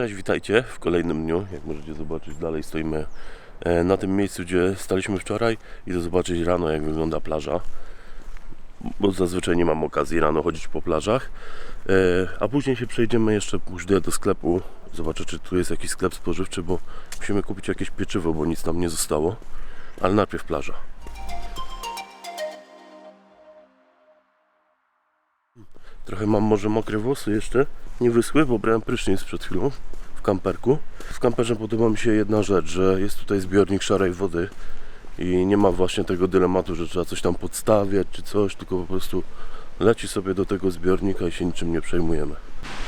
Cześć, witajcie w kolejnym dniu. Jak możecie zobaczyć, dalej stoimy e, na tym miejscu, gdzie staliśmy wczoraj. Idę zobaczyć rano, jak wygląda plaża. Bo zazwyczaj nie mam okazji rano chodzić po plażach. E, A później się przejdziemy jeszcze, pójdę do sklepu. Zobaczę, czy tu jest jakiś sklep spożywczy, bo musimy kupić jakieś pieczywo, bo nic nam nie zostało. Ale najpierw plaża. Trochę mam może mokre włosy jeszcze, nie wyschły, bo brałem prysznic przed chwilą w kamperku. W kamperze podoba mi się jedna rzecz, że jest tutaj zbiornik szarej wody i nie ma właśnie tego dylematu, że trzeba coś tam podstawiać czy coś, tylko po prostu leci sobie do tego zbiornika i się niczym nie przejmujemy.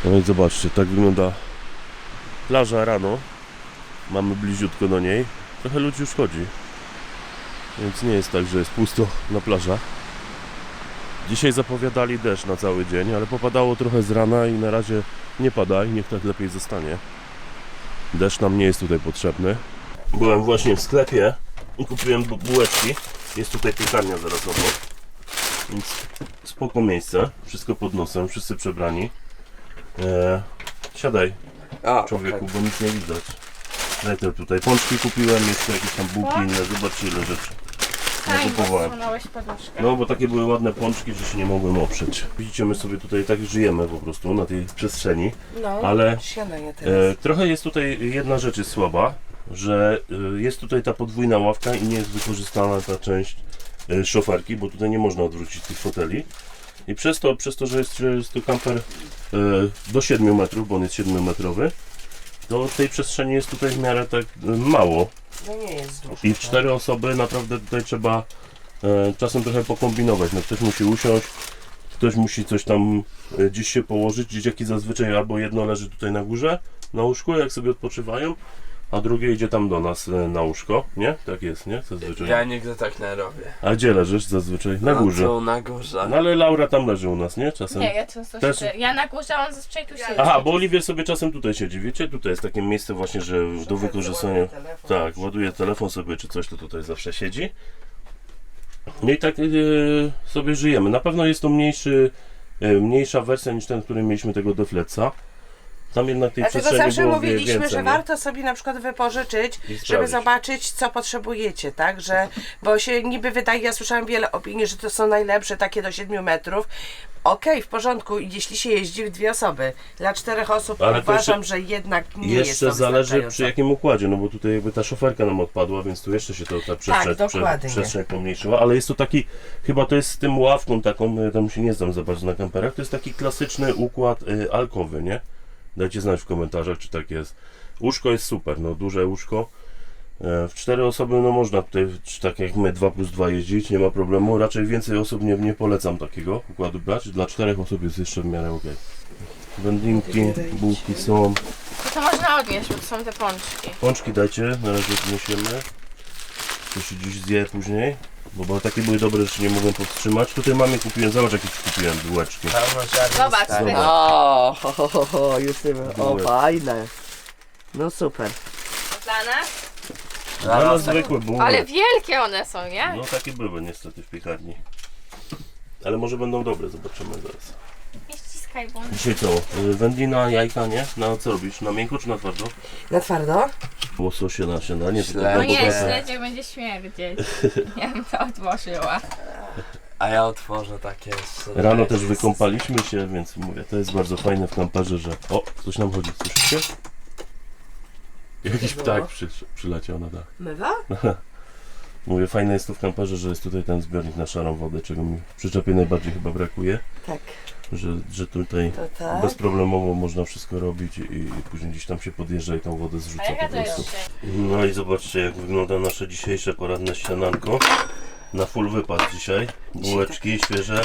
No i zobaczcie, tak wygląda plaża rano. Mamy bliziutko do niej. Trochę ludzi już chodzi. Więc nie jest tak, że jest pusto na plażach. Dzisiaj zapowiadali deszcz na cały dzień, ale popadało trochę z rana i na razie nie pada i niech tak lepiej zostanie. Deszcz nam nie jest tutaj potrzebny. Byłem właśnie w sklepie i kupiłem bu- bułeczki. Jest tutaj piekarnia zaraz obok. Więc spoko miejsce. Wszystko pod nosem, wszyscy przebrani. Eee, siadaj A, człowieku, bo nic nie widać. Te tutaj pączki kupiłem, jeszcze jakieś tam bułki inne, zobaczcie ile rzeczy. Fajnie, kupowałem. złamałeś poduszkę. No bo takie były ładne pączki, że się nie mogłem oprzeć. Widzicie, my sobie tutaj tak żyjemy po prostu na tej przestrzeni, no, ale teraz. e, trochę jest tutaj jedna rzecz jest słaba, że e, jest tutaj ta podwójna ławka i nie jest wykorzystana ta część e, szoferki, bo tutaj nie można odwrócić tych foteli. I przez to, przez to że jest, że jest to kamper e, do 7 metrów, bo on jest 7 metrowy, to tej przestrzeni jest tutaj w miarę tak e, mało. No nie jest dużo. I w cztery osoby naprawdę tutaj trzeba e, czasem trochę pokombinować. No, ktoś musi usiąść, ktoś musi coś tam e, gdzieś się położyć. Dzieciaki zazwyczaj albo jedno leży tutaj na górze, na łóżku, jak sobie odpoczywają, a drugie idzie tam do nas e, na łóżko, nie? Tak jest, nie? Zazwyczaj. Ja nigdy tak nie robię. A gdzie leżysz zazwyczaj? Na górze. Tu na górze. No ale Laura tam leży u nas, nie? Czasem. Nie, ja często Też- siedzę. Ja na górze, a on zazwyczaj tu siedzi. Aha, bo Oliwier sobie czasem tutaj siedzi, wiecie? Tutaj jest takie miejsce właśnie, że do wykorzystania. Telefon. Tak, ładuje telefon sobie czy coś, to tutaj zawsze siedzi. No i tak yy, sobie żyjemy. Na pewno jest to mniejszy, yy, mniejsza wersja niż ten, który mieliśmy tego Deflexa. Tam jednak tej Dlatego przestrzeni zawsze było mówiliśmy, więcej, że nie? warto sobie na przykład wypożyczyć, żeby zobaczyć, co potrzebujecie, tak? Że, bo się niby wydaje, ja słyszałam wiele opinii, że to są najlepsze, takie do 7 metrów. Okej, w porządku, jeśli się jeździ w dwie osoby. Dla czterech osób Ale to uważam, jeszcze- że jednak nie jest Jeszcze to zależy wystarczająco. przy jakim układzie, no bo tutaj jakby ta szoferka nam odpadła, więc tu jeszcze się to, ta przestrzeń, Tak, dokładnie. przestrzeń pomniejszyła, ale jest to taki, chyba to jest z tym ławką taką, ja tam się nie znam za bardzo na kamperach, to jest taki klasyczny układ y, alkowy, nie? Dajcie znać w komentarzach, czy tak jest. Łóżko jest super, no duże łóżko. E, W cztery osoby no można tutaj, czy tak jak my, 2 plus 2 jeździć, nie ma problemu. Raczej więcej osób nie, nie polecam takiego układu brać. Dla czterech osób jest jeszcze w miarę ok. Wędlinki, bułki są. To, to można odnieść, bo to są te pączki. Pączki dajcie, na razie odniesiemy. To się dziś zje później. Bo, bo takie były dobre, że się nie mogłem powstrzymać. Tutaj mamy kupiłem, zobacz jakie kupiłem bułeczki. Zobacz, Zobacz. O, ho, ho, ho, ho, już nie wiem. O, Były. fajne. No super. Dla nas. Dla nas zwykłe buły. Ale wielkie one są, nie? No takie były niestety w piekarni. Ale może będą dobre, zobaczymy zaraz. Bo on... Dzisiaj co? y, Wędlina, jajka, nie? Na co robisz? Na miękko czy na twardo? Na twardo? Łososie na śniadanie. to Śledzie. No tak nie, prostu. śledzie będzie śmierdzieć. Ja bym to odłożyła. A ja otworzę takie jeszcze. Rano też wykąpaliśmy się, więc mówię, to jest bardzo fajne w kamperze, że... O, coś nam chodzi, słyszycie? Jakiś ptak przy, przyleciał na dach. Mywa? Mówię, fajne jest to w kamperze, że jest tutaj ten zbiornik na szarą wodę, czego mi w przyczepie najbardziej chyba brakuje, Tak. że, że tutaj tak. bezproblemowo można wszystko robić i, i później gdzieś tam się podjeżdża i tą wodę zrzuca po prostu. No i zobaczcie jak wygląda nasze dzisiejsze poranne śniadanko. Na full wypad dzisiaj. Bułeczki świeże,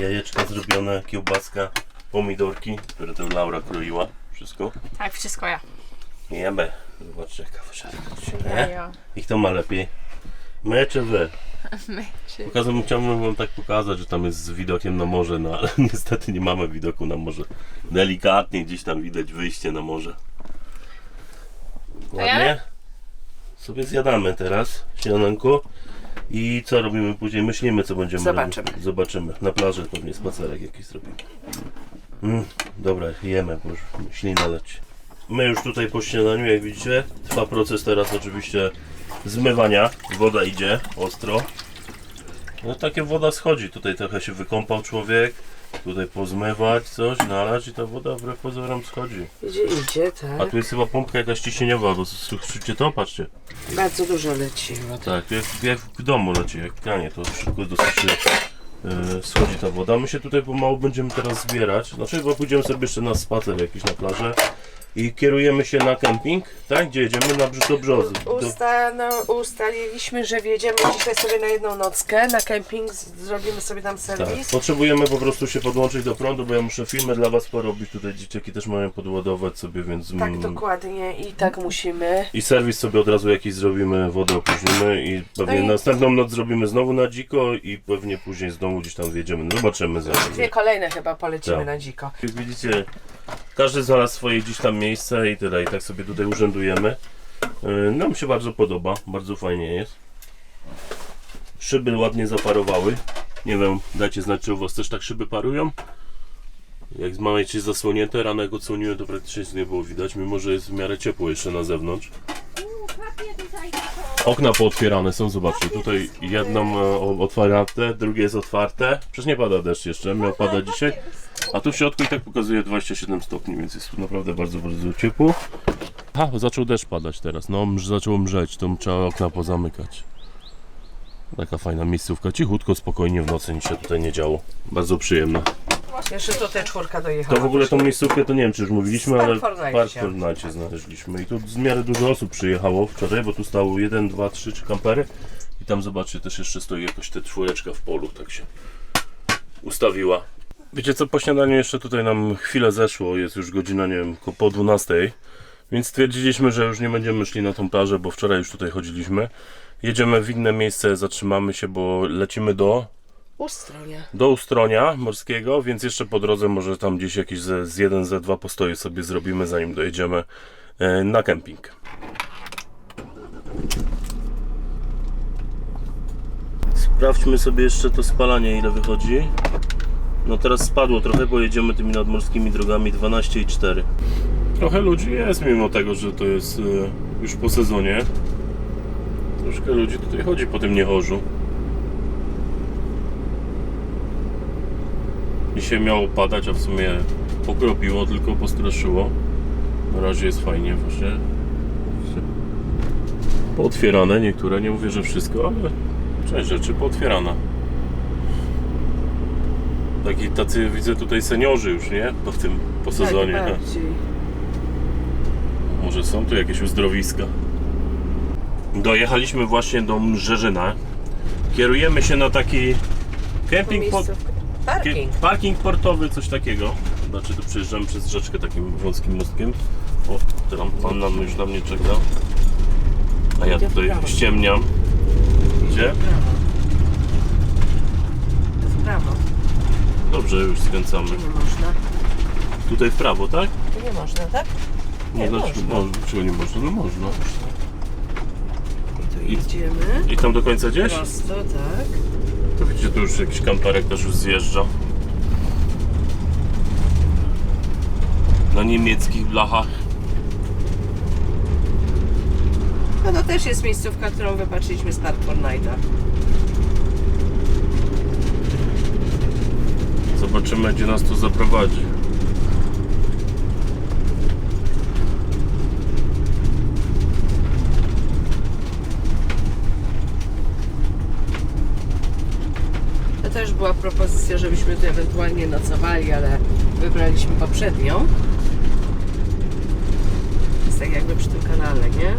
jajeczka zrobione, kiełbaska, pomidorki, które to Laura kroiła. Wszystko. Tak, wszystko ja. Jemy. Zobaczcie jaka ja. I kto ma lepiej? My czy wy? My, czy... Pokazam, chciałbym wam tak pokazać, że tam jest z widokiem na morze, no ale niestety nie mamy widoku na morze. Delikatnie gdzieś tam widać wyjście na morze. Ładnie? Sobie zjadamy teraz śniadanko i co robimy później? Myślimy co będziemy Zobaczymy. robić. Zobaczymy. Na plaży pewnie spacerek jakiś zrobimy. Mm, dobra, jemy, bo już ślina leci. My już tutaj po śniadaniu, jak widzicie, trwa proces teraz oczywiście zmywania. Woda idzie ostro. No takie woda schodzi. Tutaj trochę się wykąpał człowiek. Tutaj pozmywać coś, nalać i ta woda wbrew pozorom schodzi. Idzie, idzie, A tak. tu jest chyba pompka jakaś ciśnieniowa, bo słyszycie to? Patrzcie. Bardzo dużo leci. wody. Tak, jak, jak w domu leci, jak kranie, to szybko dosyć yy, schodzi ta woda. My się tutaj pomału będziemy teraz zbierać. Znaczy chyba pójdziemy sobie jeszcze na spacer jakiś na plażę. I kierujemy się na kemping, tak? Gdzie jedziemy? Na do Brzozy. Usta, no, ustaliliśmy, że wjedziemy dzisiaj sobie na jedną nockę na kemping, zrobimy sobie tam tak. serwis. Potrzebujemy po prostu się podłączyć do prądu, bo ja muszę filmy dla Was porobić. Tutaj dzieciaki też mają podładować sobie, więc... Tak, mm, dokładnie i tak musimy. I serwis sobie od razu jakiś zrobimy, wodę opóźnimy i pewnie No i- następną noc zrobimy znowu na dziko i pewnie później znowu gdzieś tam wjedziemy. No Zobaczymy zaraz. Dwie kolejne chyba polecimy Tak. na dziko. Jak widzicie, każdy znalazł swoje gdzieś tam miejsce i tyle. I tak sobie tutaj urzędujemy. Yy, Nam się bardzo podoba, bardzo fajnie jest. Szyby ładnie zaparowały. Nie wiem, dajcie znać, czy u Was też tak szyby parują. Jak macie zasłonięte, rano jak odsłoniłem, to praktycznie nic nie było widać, mimo że jest w miarę ciepło jeszcze na zewnątrz. Okna pootwierane są, zobaczcie, tutaj jedno e, otwarte, drugie jest otwarte. Przecież nie pada deszcz jeszcze, miał pada dzisiaj. A tu w środku i tak pokazuje 27 stopni, więc jest tu naprawdę bardzo, bardzo ciepło. A, zaczął deszcz padać teraz, no mrz, zaczęło mrzeć, to trzeba okna pozamykać. Taka fajna miejscówka, cichutko, spokojnie w nocy, nic się tutaj nie działo. Bardzo przyjemne. Jeszcze tutaj czwórka dojechała. To w ogóle tą miejscówkę to nie wiem czy już mówiliśmy, Z ale Park Fortnite znaleźliśmy. I tu w miarę dużo osób przyjechało wczoraj, bo tu stało 1, 2, 3 czy kampery. I tam zobaczcie, też jeszcze stoi jakoś ta czwóreczka w polu, tak się ustawiła. Wiecie co, po śniadaniu jeszcze tutaj nam chwilę zeszło, jest już godzina, nie wiem, po 12. Więc stwierdziliśmy, że już nie będziemy szli na tą plażę, bo wczoraj już tutaj chodziliśmy. Jedziemy w inne miejsce, zatrzymamy się, bo lecimy do Ustronia. do Ustronia morskiego, więc jeszcze po drodze może tam gdzieś jakiś z, z jeden, z dwa postoje sobie zrobimy, zanim dojedziemy e, na kemping. Sprawdźmy sobie jeszcze to spalanie, ile wychodzi. No teraz spadło trochę, bo jedziemy tymi nadmorskimi drogami 12 i 4. Trochę ludzi jest, mimo tego, że to jest e, już po sezonie. Troszkę ludzi tutaj chodzi po tym niechorzu. Dzisiaj miało padać, a w sumie pokropiło, tylko postraszyło. Na razie jest fajnie właśnie. Pootwierane niektóre, nie mówię, że wszystko, ale część rzeczy pootwierana. Taki tacy widzę tutaj seniorzy już, nie? Po tym, po sezonie. Tak, ha. bardziej. Może są tu jakieś uzdrowiska. Dojechaliśmy właśnie do Mrzeżyna. Kierujemy się na taki kemping po. Parking. Parking portowy, coś takiego. Znaczy tu przejeżdżamy przez rzeczkę takim wąskim mostkiem. O, tam pan nam już na mnie czeka. A ja tutaj ściemniam. Gdzie? To w prawo. Dobrze, już skręcamy. Nie można. Tutaj w prawo, tak? Tu nie można, tak? No, Nie, znaczy, można. czego nie można? No można. Tu I- jedziemy. I tam do końca gdzieś? Prosto, tak. To widzicie, tu już jakiś kamperek też już zjeżdża. Na niemieckich blachach. No to też jest miejscówka, którą wypatrzyliśmy z Park Fortnite'a. Zobaczymy, gdzie nas to zaprowadzi. To też była propozycja, żebyśmy tu ewentualnie nocowali, ale wybraliśmy poprzednią. Jest tak jakby przy tym kanale, nie?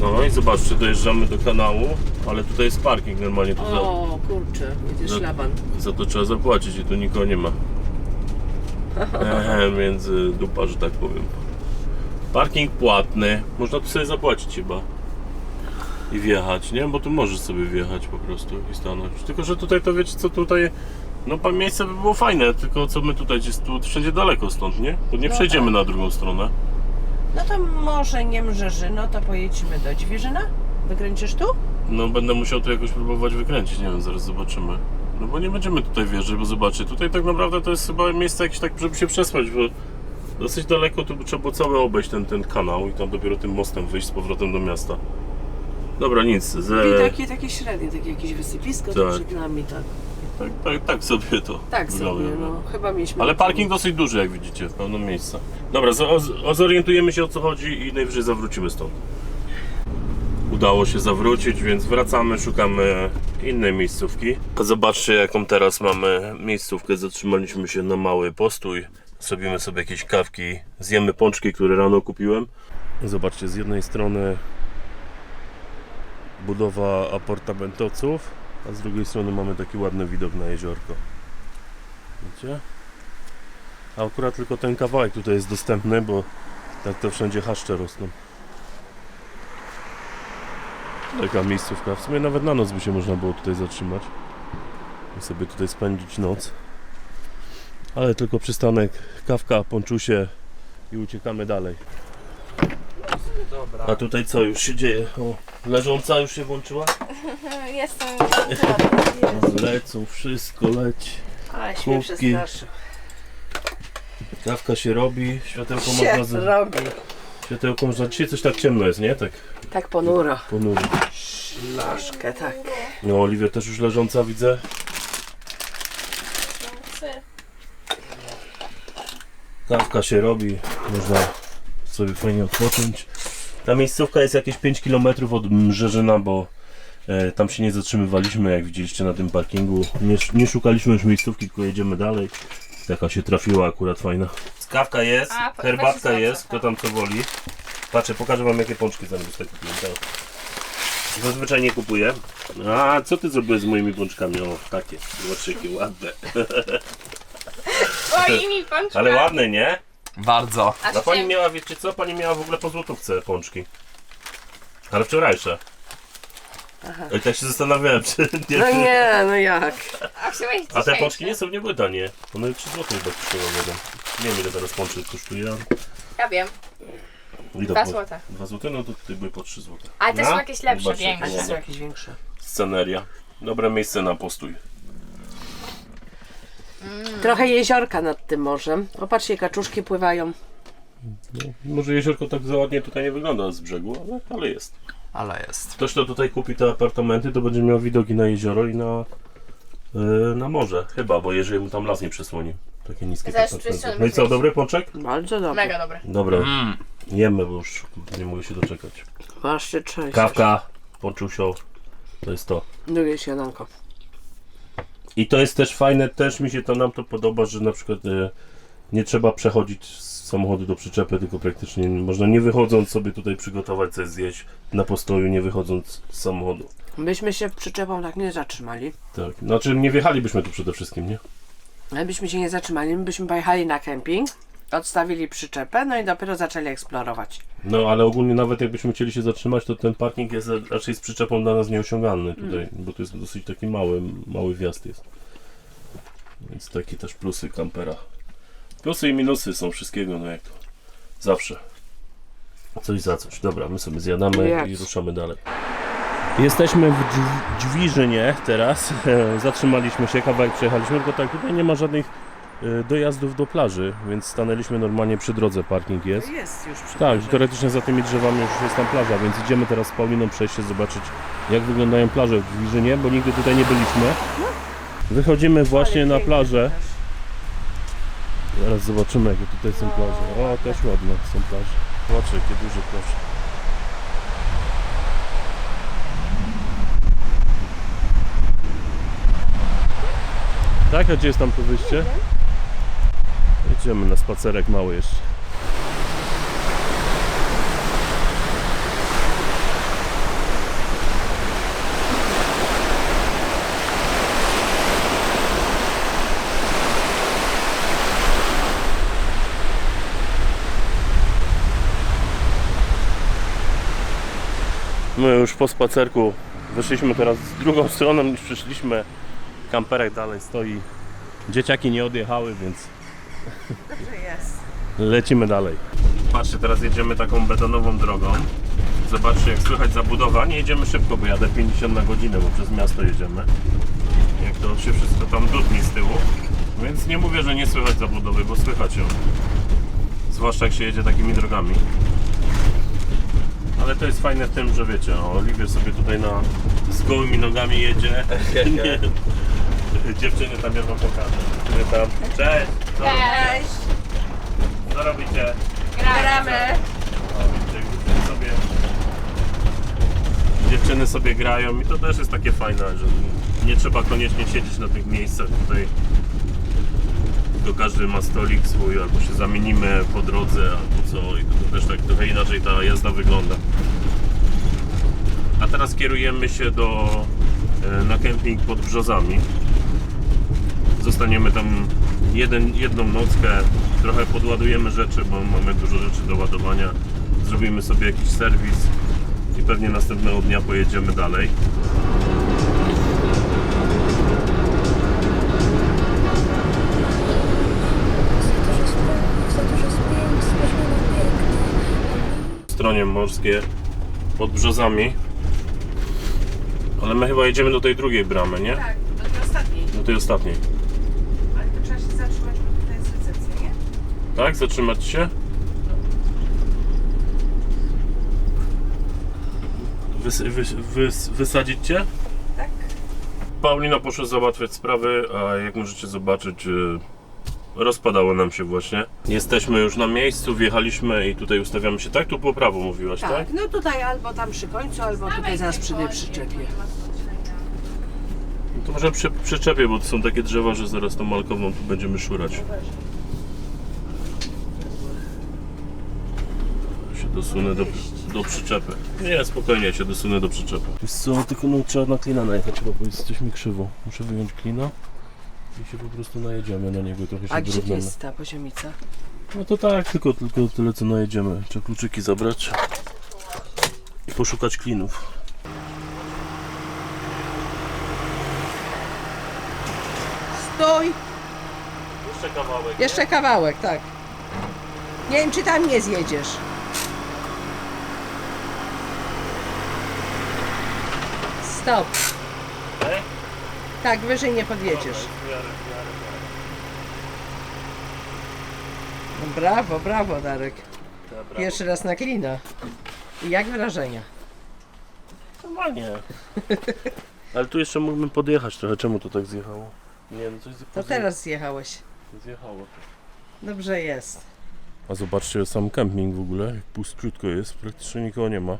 No i zobaczcie, dojeżdżamy do kanału, ale tutaj jest parking normalnie. Tu za, O kurczę, będzie No. szlaban. za to trzeba zapłacić i tu nikogo nie ma. Ehe, między dupa, że tak powiem. Parking płatny. Można tu sobie zapłacić chyba. I wjechać, nie? Bo tu możesz sobie wjechać po prostu i stanąć. Tylko, że tutaj to wiecie co tutaj. No miejsce by było fajne, tylko co my tutaj, gdzieś tu wszędzie daleko stąd, nie? Bo nie No przejdziemy tak. na drugą stronę. No to może nie Mrzeży, no to pojedźmy do Dźwierzyna. Wykręcisz tu? No będę musiał tu jakoś próbować wykręcić, nie wiem, zaraz zobaczymy. No bo nie będziemy tutaj wjeżdżać, bo zobaczcie, tutaj tak naprawdę to jest chyba miejsce jakieś tak, żeby się przespać, bo Dosyć daleko, tu by trzeba było cały obejść ten, ten kanał i tam dopiero tym mostem wyjść z powrotem do miasta. Dobra, nic. Ze... I takie, takie średnie, takie jakieś wysypisko Tak. przed nami, tak. Tak, tak, tak sobie to Tak wygląda. sobie, no. Chyba mieliśmy... Ale parking dosyć duży, jak widzicie, w pełnym miejscu. Dobra, zo- o- zorientujemy się o co chodzi i najwyżej zawrócimy stąd. Udało się zawrócić, więc wracamy, szukamy innej miejscówki. Zobaczcie, jaką teraz mamy miejscówkę. Zatrzymaliśmy się na mały postój. Zrobimy sobie jakieś kawki, zjemy pączki, które rano kupiłem. Zobaczcie, z jednej strony budowa apartamentowców, a z drugiej strony mamy taki ładny widok na jeziorko. Widzicie? A akurat tylko ten kawałek tutaj jest dostępny, bo tak to wszędzie haszcze rosną. Taka miejscówka. W sumie nawet na noc by się można było tutaj zatrzymać. I sobie tutaj spędzić noc. Ale tylko przystanek, kawka, ponczusie i uciekamy dalej. Dobra. A tutaj co już się dzieje? O, leżąca już się włączyła? Jestem. Lecą, wszystko leci. Ale się mnie kubki. przestraszył. Kawka się robi, światełko Się można z... robi. Światełko można... Dzisiaj coś tak ciemno jest, nie? Tak Tak ponuro. ponuro. Troszkę, tak. No, Oliwia też już leżąca widzę. Kawka się robi, można sobie fajnie odpocząć. Ta miejscówka jest jakieś 5 km od Mrzeżyna, bo e, tam się nie zatrzymywaliśmy, jak widzieliście na tym parkingu. Nie, nie szukaliśmy już miejscówki, tylko jedziemy dalej. Taka się trafiła akurat fajna. Kawka jest, A, po- herbatka jest, kto tam co woli. Patrzę, pokażę wam jakie pączki zamiast kupiłem. Tak. Zazwyczaj nie kupuję. A co ty zrobiłeś z moimi pączkami? O, takie. Zobaczcie, jakie ładne. Moimi pączkami. Ale ładne, nie? Bardzo. A No pani miała, wiecie co? Pani miała w ogóle po złotówce pączki. Ale wczorajsze. I tak się zastanawiałem, czy nie... No nie, no jak? A te pączki nie są, nie były tanie. One 3 zł chyba kosztują jeden. Nie wiem ile teraz pączek kosztuje. ale- Ja wiem. Ile Dwa po- złote. 2 zł? No to tutaj były po 3 zł. Ale te No, są jakieś lepsze, zobaczcie, większe. nie są jakieś większe. Sceneria. Dobre miejsce na postój. Trochę jeziorka nad tym morzem. Popatrzcie, kaczuszki pływają. No, może jeziorko tak za ładnie tutaj nie wygląda z brzegu, ale, ale jest. Ale jest. Ktoś, kto tutaj kupi te apartamenty, to będzie miał widoki na jezioro i na, yy, na morze. Chyba, bo jeżeli mu tam las nie przesłoni. Takie niskie Zaraz No i co, dobry pączek? Bardzo dobre. Mega dobre. Dobra, Mm. jemy, bo już nie mogę się doczekać. Patrzcie, cześć. Kawka, ponczusią, to jest to. Drugie śniadanko. I to jest też fajne, też mi się to nam to podoba, że na przykład e, nie trzeba przechodzić z samochodu do przyczepy, tylko praktycznie można nie wychodząc sobie tutaj przygotować coś zjeść na postoju, nie wychodząc z samochodu. Byśmy się przyczepą tak nie zatrzymali. Tak, znaczy nie wjechalibyśmy tu przede wszystkim, nie? Ale byśmy się nie zatrzymali, my byśmy pojechali na kemping, odstawili przyczepę, no i dopiero zaczęli eksplorować. No ale ogólnie nawet jakbyśmy chcieli się zatrzymać, to ten parking jest raczej z przyczepą dla nas nieosiągalny tutaj, bo to jest dosyć taki mały, mały wjazd jest. Więc takie też plusy kampera. Plusy i minusy są wszystkiego, no jak to zawsze. Coś za coś. Dobra, my sobie zjadamy i ruszamy dalej. Jesteśmy w Dźw- teraz. Zatrzymaliśmy się, kawałek przejechaliśmy, tylko tak tutaj nie ma żadnych dojazdów do plaży, więc stanęliśmy normalnie przy drodze, parking jest. Jest już przy Tak, teoretycznie za tymi drzewami już jest tam plaża, więc idziemy teraz z Pauliną przejść się zobaczyć jak wyglądają plaże w Dwiżynie, bo nigdy tutaj nie byliśmy. Wychodzimy właśnie na plażę. Zaraz zobaczymy jakie tutaj są plaże. O, też ładne są plaże. Zobaczcie jakie duże plaże. Tak, a gdzie jest tam to wyjście? Jedziemy na spacerek mały jeszcze. My już po spacerku wyszliśmy teraz z drugą stroną niż przyszliśmy. Kamperek dalej stoi. Dzieciaki nie odjechały, więc jest. lecimy dalej. Patrzcie, teraz jedziemy taką betonową drogą. Zobaczcie jak słychać zabudowa. Nie jedziemy szybko, bo jadę 50 na godzinę, bo przez miasto jedziemy. Jak to się wszystko tam dudni z tyłu. Więc nie mówię, że nie słychać zabudowy, bo słychać ją. zwłaszcza jak się jedzie takimi drogami. Ale to jest fajne w tym, że wiecie, o, Oliwier sobie tutaj na, z gołymi nogami jedzie. Nie, dziewczyny tam ja wam pokażę. Dziewczyny tam. Cześć! Co, Cześć! co robicie? Gramy! O, widzicie, dziewczyny sobie, dziewczyny sobie grają i to też jest takie fajne, że nie trzeba koniecznie siedzieć na tych miejscach tutaj. To każdy ma stolik swój, albo się zamienimy po drodze, albo co i to, to też tak trochę inaczej ta jazda wygląda. A teraz kierujemy się do, e, na kemping pod Brzozami. Zostaniemy tam jeden, jedną nockę, trochę podładujemy rzeczy, bo mamy dużo rzeczy do ładowania. Zrobimy sobie jakiś serwis i pewnie następnego dnia pojedziemy dalej. stronie morskie pod Brzozami. Ale my chyba jedziemy do tej drugiej bramy, nie? Tak, do tej ostatniej. Do tej ostatniej. Ale to trzeba się zatrzymać, bo tutaj jest recepcja, nie? Tak? Zatrzymać się? Wys, wys, wys, wysadzić cię? Tak. Paulina poszła załatwiać sprawy, a jak możecie zobaczyć, y, rozpadało nam się właśnie. Jesteśmy już na miejscu, wjechaliśmy i tutaj ustawiamy się. Tak? Tu po prawo mówiłaś, tak? Tak, no tutaj albo tam przy końcu, albo tutaj zaraz przy tej przyczepie. No to może przy przyczepie, bo to są takie drzewa, że zaraz tą malkową tu będziemy szurać. Dosunę do, do przyczepy. Nie, spokojnie, ja się dosunę do przyczepy. Wiesz co, tylko no, trzeba na klina najechać, chyba, bo jest coś mi krzywo. Muszę wyjąć klina i się po prostu najedziemy na niego, trochę się A gdzie wyrównamy. jest ta poziomica? No to tak, tylko, tylko tyle co najedziemy. Trzeba kluczyki zabrać i poszukać klinów. Stój! Jeszcze kawałek. Jeszcze kawałek, tak. Nie wiem, czy tam nie zjedziesz. Stop. Okay? Tak, wyżej nie podjedziesz. No brawo, brawo, Darek. Pierwszy raz na klina. I jak wrażenia? Normalnie. Ale tu jeszcze mógłbym podjechać trochę. Czemu to tak zjechało? Nie, no coś To teraz zjechałeś. zjechało. Dobrze jest. A zobaczcie sam camping w ogóle, jak pustutko jest, praktycznie nikogo nie ma.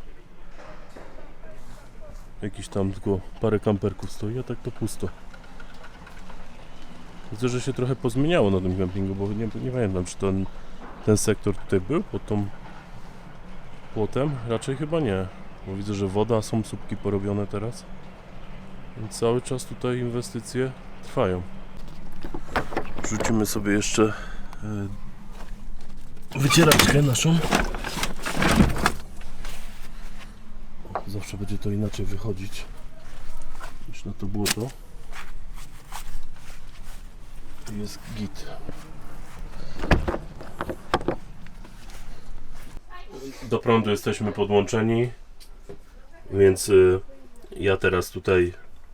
Jakiś tam tylko parę kamperków stoi, a tak to pusto. Widzę, że się trochę pozmieniało na tym campingu, bo nie, nie pamiętam, czy ten, ten sektor tutaj był pod tą płotem? Raczej chyba nie, bo widzę, że woda, są słupki porobione teraz. Więc cały czas tutaj inwestycje trwają. Wrzucimy sobie jeszcze e, wycieraczkę naszą. O, Zawsze będzie to inaczej wychodzić niż na to błoto. Jest git. Do prądu jesteśmy podłączeni, więc y, ja teraz tutaj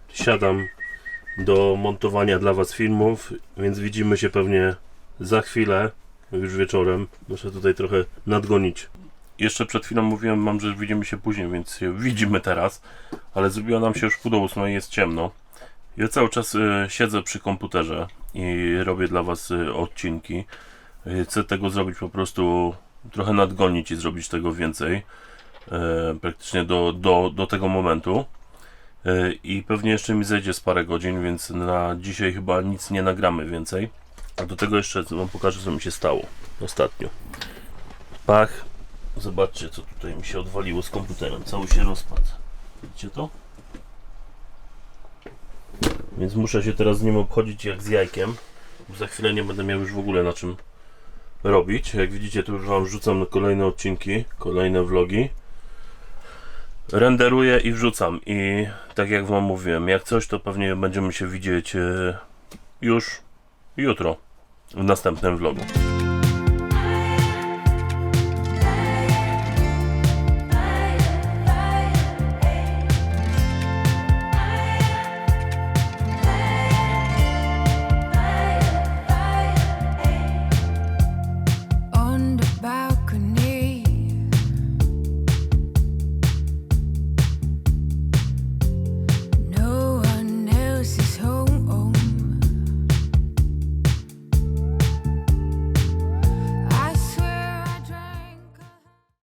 siadam do montowania dla Was filmów, więc widzimy się pewnie za chwilę już wieczorem. Muszę tutaj trochę nadgonić. Jeszcze przed chwilą mówiłem Wam, że widzimy się później, więc widzimy teraz, ale zrobiło nam się już pół do ósmej, jest ciemno. Ja cały czas y, siedzę przy komputerze i robię dla Was y, odcinki. Y, chcę tego zrobić po prostu trochę nadgonić i zrobić tego więcej. E, praktycznie do, do, do tego momentu. E, I pewnie jeszcze mi zejdzie z parę godzin, więc na dzisiaj chyba nic nie nagramy więcej. A do tego jeszcze Wam pokażę, co mi się stało ostatnio. Pach. Zobaczcie, co tutaj mi się odwaliło z komputerem. Cały się rozpadł. Widzicie to? Więc muszę się teraz z nim obchodzić jak z jajkiem. Za chwilę nie będę miał już w ogóle na czym robić. Jak widzicie, tu już Wam rzucam kolejne odcinki, kolejne vlogi. Renderuję i wrzucam. I tak jak Wam mówiłem, jak coś, to pewnie będziemy się widzieć e, już jutro w następnym vlogu.